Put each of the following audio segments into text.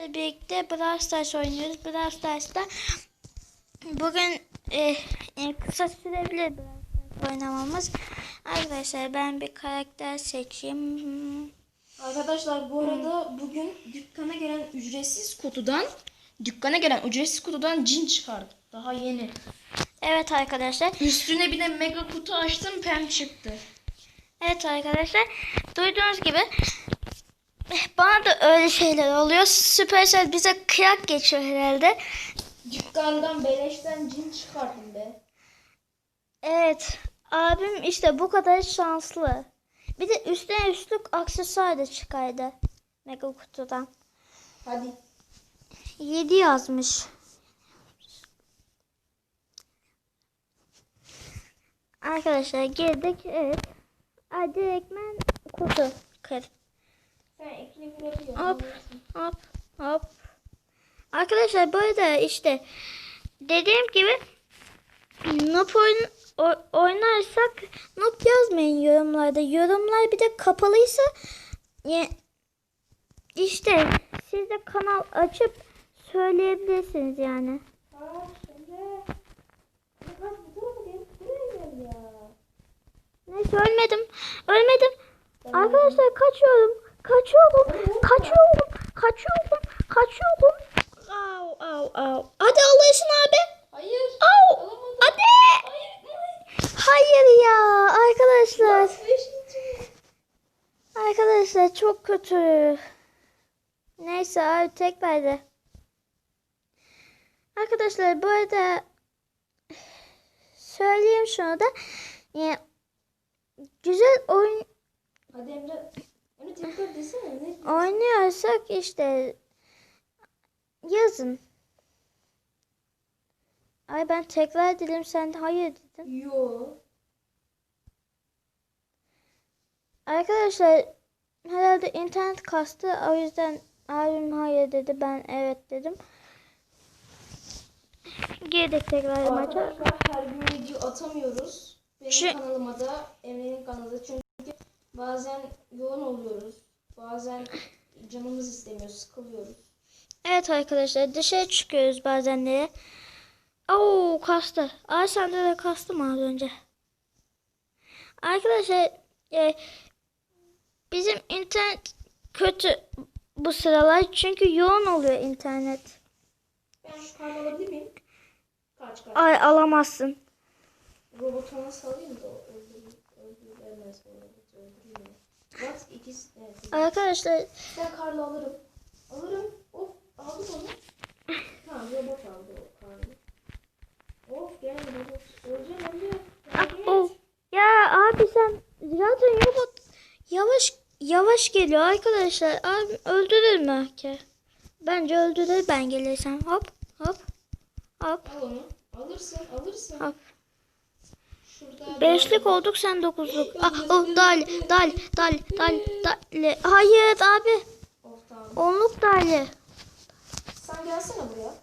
birlikte Brawl Stars oynuyoruz. Brawl Stars'ta bugün e, e, kısa sürebilir Brawl Stars oynamamız. Arkadaşlar ben bir karakter seçeyim. Hmm. Arkadaşlar bu arada bugün dükkana gelen ücretsiz kutudan dükkana gelen ücretsiz kutudan cin çıkardık. Daha yeni. Evet arkadaşlar. Üstüne bir de mega kutu açtım pem çıktı. Evet arkadaşlar. Duyduğunuz gibi bana da öyle şeyler oluyor. Supercell bize kıyak geçiyor herhalde. Dükkandan beleşten cin çıkardım be. Evet. Abim işte bu kadar şanslı. Bir de üstüne üstlük aksesuar da çıkardı. Mega kutudan. Hadi. 7 yazmış. Arkadaşlar girdik. Evet. Ay direktmen kutu kır. Hop hop hop. Arkadaşlar bu arada işte dediğim gibi Noob oyun, o- oynarsak Noob yazmayın yorumlarda. Yorumlar bir de kapalıysa ya- işte siz de kanal açıp söyleyebilirsiniz yani. Ya. Neyse ölmedim. Ölmedim. Arkadaşlar kaçıyorum. Kaçıyorum. Kaçıyorum. Kaçıyorum. Kaçıyorum. Au au au. Hadi Allah'ın abi. Hayır. Au. Alamadım. Hadi. Hayır. Hayır ya arkadaşlar. Arkadaşlar çok kötü. Neyse abi tek verdi. Arkadaşlar bu arada söyleyeyim şunu da. Yani güzel oyun Hadi Emre. Oynuyorsak işte yazın. Ay ben tekrar dedim sen de hayır dedin. Yo. Arkadaşlar herhalde internet kastı o yüzden abim hayır dedi ben evet dedim. Girdik tekrar maça. Arkadaşlar her gün video atamıyoruz. Benim Şu- kanalıma da Emre'nin kanalı çünkü bazen yoğun oluyoruz. Bazen canımız istemiyor, sıkılıyoruz. Evet arkadaşlar dışarı çıkıyoruz bazenleri. Oo kastı. Ay sende de kastı mı az önce? Arkadaşlar e, bizim internet kötü bu sıralar çünkü yoğun oluyor internet. Ben şu karnı alabilir miyim? Kaç kaç. Ay alamazsın. Robotuna salayım da öldüremez bu What? İkisi, evet. Arkadaşlar Ben karlı alırım. Alırım. Of aldım onu. Tamam robot aldı o karlı. Of gel robot. Öleceğim. Ah, oh. Ya abi sen zaten robot yavaş yavaş geliyor arkadaşlar. Abi öldürür mü ki? Bence öldürür ben gelirsem. Hop hop hop Al onu. Alırsın alırsın. hop. Beşlik olduk sen dokuzluk. Ah oh dal dal dal dal dal. Hayır abi. Onluk dali. Sen gelsene buraya.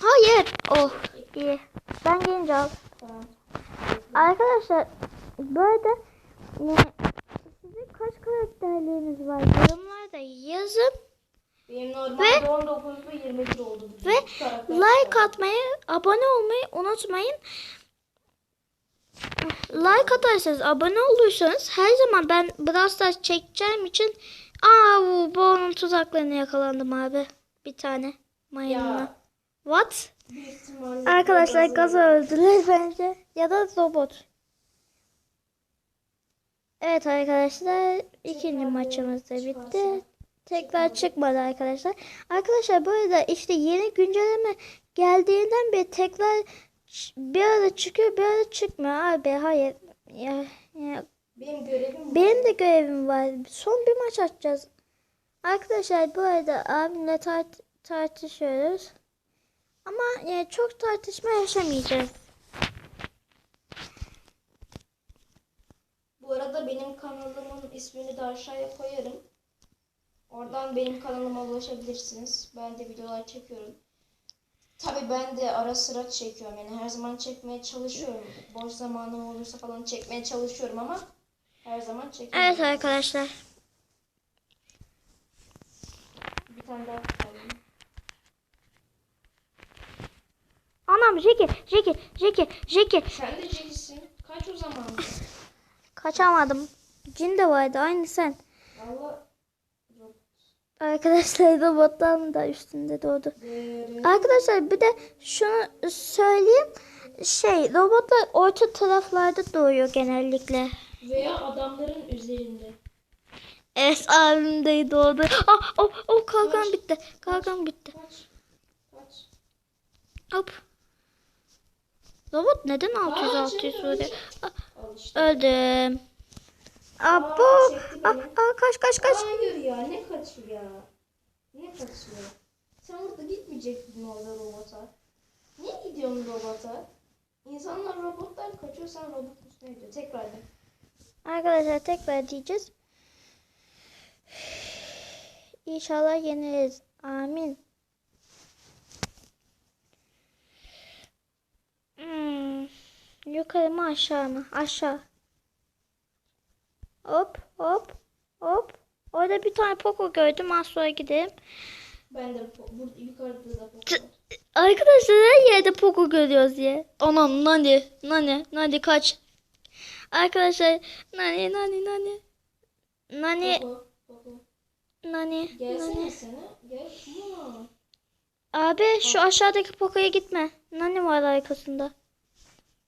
Hayır. Oh iyi. Ben gelince al. Tamam. Arkadaşlar bu arada e, sizin kaç karakterleriniz var? Yorumlarda yazın. Benim normalde 19'lu 21 oldu. Ve like atmayı, abone olmayı unutmayın. Like atarsanız, abone olursanız her zaman ben Brawl Stars çekeceğim için Aa bu onun tuzaklarına yakalandım abi. Bir tane mayınla. What? Arkadaşlar gaza öldüler bence. Ya da robot. Evet arkadaşlar ikinci maçımız da bitti. Tekrar çıkmadı arkadaşlar. Arkadaşlar bu arada işte yeni güncelleme geldiğinden beri tekrar bir ara çıkıyor bir ara çıkmıyor abi hayır. Ya, ya, Benim görevim benim de görevim var. Son bir maç atacağız. Arkadaşlar bu arada abimle tart- tartışıyoruz. Ama yani çok tartışma yaşamayacağız. Bu arada benim kanalımın ismini de aşağıya koyarım. Oradan benim kanalıma ulaşabilirsiniz. Ben de videolar çekiyorum. Tabii ben de ara sıra çekiyorum. Yani her zaman çekmeye çalışıyorum. Boş zamanım olursa falan çekmeye çalışıyorum ama her zaman çekiyorum. Evet arkadaşlar. Bir tane daha tutalım. Anam Jeki, Jeki, Jeki, Jeki. Sen de Jeki'sin. Kaç o zaman? Kaçamadım. Cin de vardı aynı sen. Vallahi Arkadaşlar robotların da üstünde doğdu. Arkadaşlar bir de şunu söyleyeyim. Şey robotlar orta taraflarda doğuyor genellikle. Veya adamların üzerinde. Evet abim de doğdu. Ah, oh, oh, kalkan bitti. Kalkan bitti. Kaç. Kaç. Hop. Robot neden 600 Aa, 600 canım, vuruyor? Öldüm. Abo. Ah, beni. ah, kaç kaç kaç. Hayır ya ne kaçıyor ya? Ne kaçıyor? Sen orada gitmeyecektin orada robota. Niye gidiyorsun robota? İnsanlar robotlar kaçıyor sen robotun üstüne gidiyor. Tekrar de. Arkadaşlar tekrar diyeceğiz. İnşallah yeniriz. Amin. Hmm. Yukarı mı aşağı mı? Aşağı. Hop hop hop. Orada bir tane Poco gördüm. Az sonra gidelim. Ben de burada yukarıda da var. Arkadaşlar her yerde Poco görüyoruz ya. Anam nani nani nani kaç. Arkadaşlar nani nani nani. Nani Poko, poko. nani Gelsene nani. sana. Gel. Ama. Abi şu aşağıdaki Poco'ya gitme. Nani var arkasında.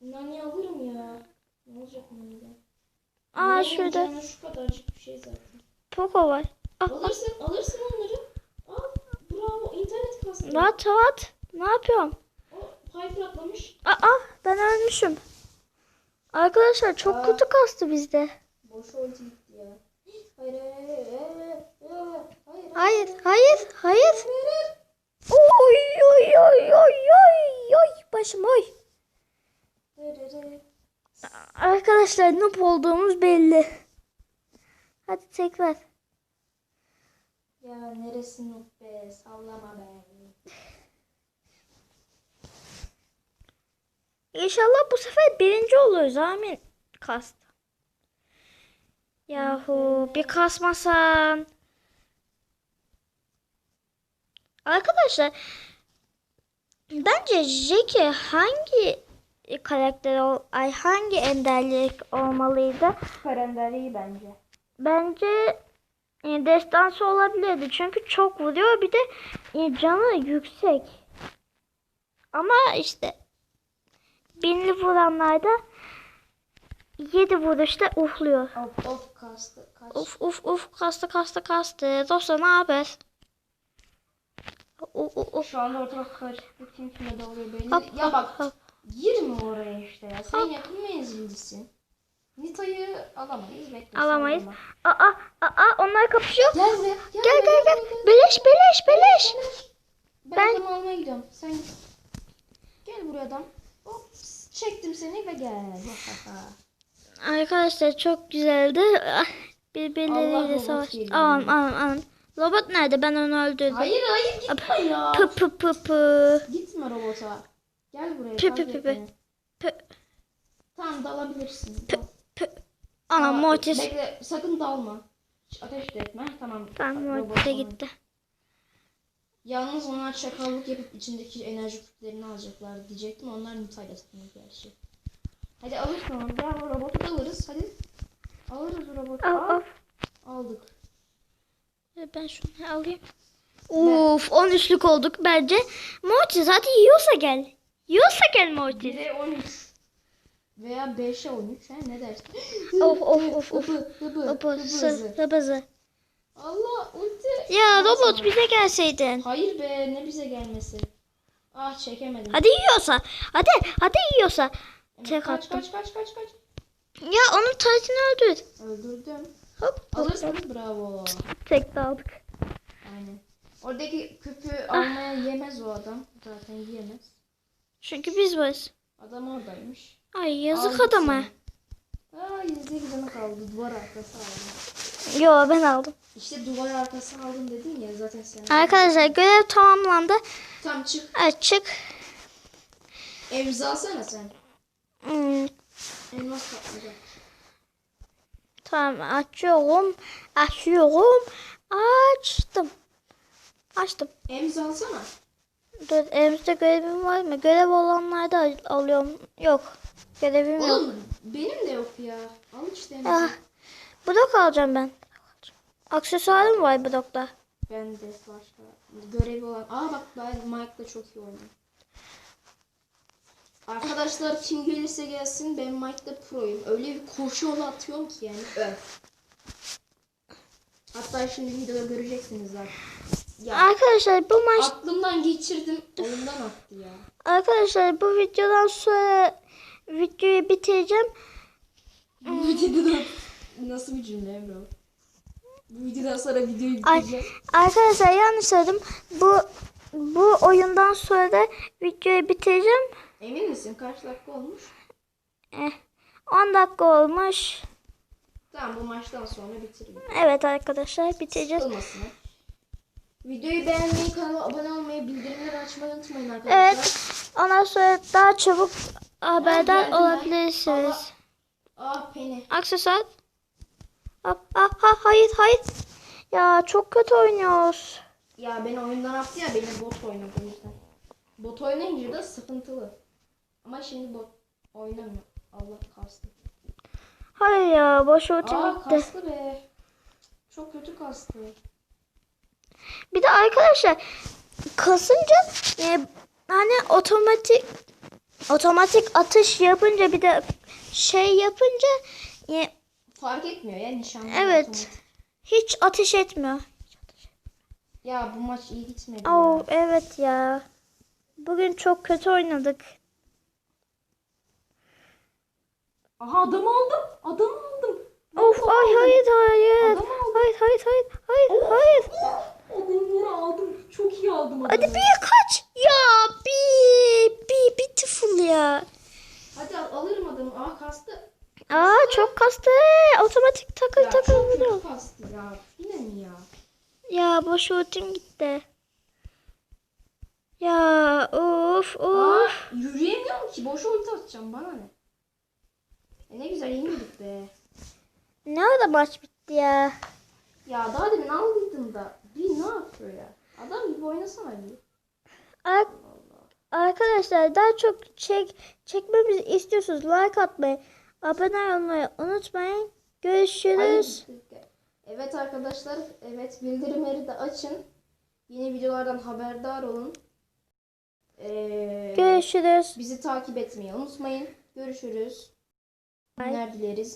Nani alırım ya. Ne olacak Nani'den? Aa şurada Şu kadarcık bir şey zaten. Poco var. Ah, ah. Alırsın, alırsın onları. Al. Bravo. internet kastı. Rahat rahat. Ne yapıyorum? O pipe atlamış. Aa ben ölmüşüm. Arkadaşlar çok Aa. kötü kastı bizde. Boş ulti gitti ya. Hayır hayır hayır hayır hayır hayır Hayır. Oy oy oy oy oy oy başım oy. Hayır, hayır. Arkadaşlar noob olduğumuz belli. Hadi tekrar. Ya neresi noob be sallama be. İnşallah bu sefer birinci oluruz amin. Kast. Yahu bir kasmasan. Arkadaşlar bence Jackie hangi karakter ol, ay hangi enderlik olmalıydı? Kalender iyi bence. Bence e, destansı olabilirdi. Çünkü çok vuruyor. Bir de e, canı yüksek. Ama işte binli vuranlarda 7 vuruşta ufluyor. Of of kastı kaç. Uf uf uf kastı kastı kastı. Dostlar ne haber? U, u, u. Şu anda ortalık karışık. Kim kime dalıyor belli. Hop, ya hop, bak hop. Girme oraya işte ya. Sen Hop. yakın menzillisin. Nita'yı alamayız. Bekle. Alamayız. sen Aa aa aa onlar kapışıyor. Gel buraya. Gel Gel buraya, gel gel. Beleş beleş beleş. Ben, Ben- adamı almaya gidiyorum. Sen git. Gel buraya adam. Hop çektim seni ve gel. Arkadaşlar çok güzeldi. Ah, Birbirleriyle savaş. Aman aman aman. Robot nerede? Ben onu öldürdüm. hayır hayır gitme ya. Pı pı pı pı. Gitme robota. Gel buraya. Pı, pı, pı, beni. pı. Tamam dalabilirsin. Pı, pı. Anam Aa, Mortis. Bekle sakın dalma. Hiç ateş de etme. Tamam. Tamam Mortis'e gitti. Yalnız onlar çakallık yapıp içindeki enerji küplerini alacaklar diyecektim. Onlar Nita'yla takılıyor gerçi. Hadi alırsın onu. Bravo robotu da alırız. Hadi. Alırız robotu. Al Al. al. Aldık. Ben şunu alayım. Uf 13'lük olduk bence. Mortis hadi yiyorsa gel. Yiyorsa gel Mortis. 1'e 13. Veya 5'e 13. He, ne dersin? Of of of of. Hıbı hıbızı. Allah ulti. Ya robot bize gelseydin. Hayır be ne bize gelmesi. Ah çekemedim. Hadi yiyorsa. Hadi hadi yiyorsa. Tek kaç, attım. kaç kaç kaç kaç. Ya onun taretini öldür. Öldürdüm. Hop. hop. Alırsınız bravo. Tek de aldık. Aynen. Oradaki küpü almaya yemez o adam. Zaten yiyemez. Çünkü biz varız. Adam oradaymış. Ay yazık Aldık adama. seni. Aa yüzde canı kaldı. Duvar arkası aldım. Yo ben aldım. İşte duvar arkası aldım dedin ya zaten sen. Arkadaşlar görev tamamlandı. Tam çık. Açık. Emza alsana sen. Hmm, Elmas patlayacak. tamam açıyorum. Açıyorum. Açtım. Açtım. Emza alsana. Dur elimizde görevim var mı? Görev olanlarda al- alıyorum. Yok. Görevim yok. Oğlum benim de yok ya. Al işte. Ah, blok alacağım ben. Aksesuarım var blokta. Ben de başka. Görevi olan. Aa bak ben Mike'la çok iyi oynuyorum. Arkadaşlar kim gelirse gelsin ben Mike'da proyum. Öyle bir koşu yolu atıyorum ki yani. Öf. Hatta şimdi videoda göreceksiniz zaten. Ya Arkadaşlar bu maç aklımdan geçirdim. Oyundan attı ya. arkadaşlar bu videodan sonra videoyu bitireceğim. Bu videoda nasıl bir cümle Emre? Bu videodan sonra videoyu bitireceğim. arkadaşlar yanlış söyledim. Bu bu oyundan sonra da videoyu bitireceğim. Emin misin? Kaç dakika olmuş? Eh, 10 dakika olmuş. Tamam bu maçtan sonra bitiririm. Evet arkadaşlar bitireceğiz. Sıkılmasın. Videoyu beğenmeyi, kanala abone olmayı, bildirimleri açmayı unutmayın arkadaşlar. Evet. Ondan sonra daha çabuk haberdar olabilirsiniz. Aa Penny. Aksesuar. Ah, ah, ah, hayır hayır. Ya çok kötü oynuyoruz. Ya beni oyundan attı ya beni bot oynadı o yüzden. Bot oynayınca da sıkıntılı. Ama şimdi bot oynamıyor. Allah kastı. Hayır ya boş ultim Aa gitti. kastı be. Çok kötü kastı. Bir de arkadaşlar kasınca e, hani otomatik otomatik atış yapınca bir de şey yapınca e, Fark etmiyor ya nişanlı. Evet. otomatik. hiç ateş etmiyor. Ya bu maç iyi gitmedi Oo ya. evet ya. Bugün çok kötü oynadık. Aha adam aldım. Adam aldım. Of ay hayır hayır. Adam aldım. Hayır hayır hayır hayır hayır. Adamları aldım. Çok iyi aldım adamı. Hadi bir kaç. Ya bir bir beautiful ya. Hadi al- alırım adamı. Aa kastı. Aa çok kastı. Otomatik takıl Ya takıl çok vuruyor. kötü kastı ya. Yine mi ya? Ya boş ultim gitti. Ya of Aa, of. yürüyemiyorum ki. Boş ulti atacağım. Bana ne? E ne güzel yenildik be. Ne ara maç bitti ya. Ya daha demin aldıydım da. Bir ne yapıyor ya? Adam gibi oynasana bir. Ar- Arkadaşlar daha çok çek çekmemizi istiyorsunuz. Like atmayı, abone olmayı unutmayın. Görüşürüz. Hayır. Evet arkadaşlar. Evet bildirimleri de açın. Yeni videolardan haberdar olun. Ee, Görüşürüz. bizi takip etmeyi unutmayın. Görüşürüz. Günler dileriz.